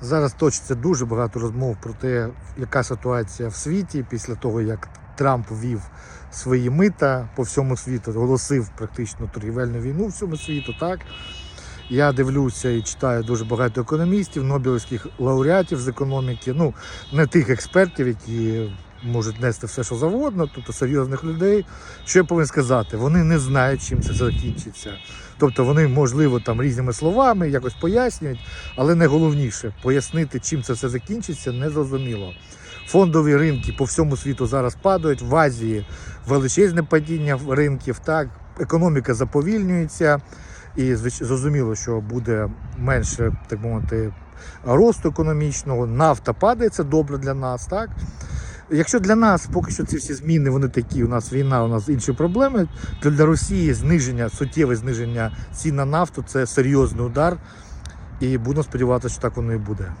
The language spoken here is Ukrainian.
Зараз точиться дуже багато розмов про те, яка ситуація в світі після того, як Трамп вів свої мита по всьому світу, оголосив практично торгівельну війну всьому світу. Так я дивлюся і читаю дуже багато економістів, нобелівських лауреатів з економіки. Ну не тих експертів, які можуть нести все, що завгодно, тобто серйозних людей. Що я повинен сказати? Вони не знають, чим це закінчиться. Тобто вони, можливо, там різними словами якось пояснюють, але найголовніше пояснити, чим це все закінчиться, не зрозуміло. Фондові ринки по всьому світу зараз падають. В Азії величезне падіння ринків. Так, економіка заповільнюється, і зрозуміло, що буде менше, так мовити, росту економічного. Нафта падає, це добре для нас. Так. Якщо для нас поки що ці всі зміни, вони такі, у нас війна, у нас інші проблеми, то для Росії зниження, суттєве зниження цін на нафту це серйозний удар. І будемо сподіватися, що так воно і буде.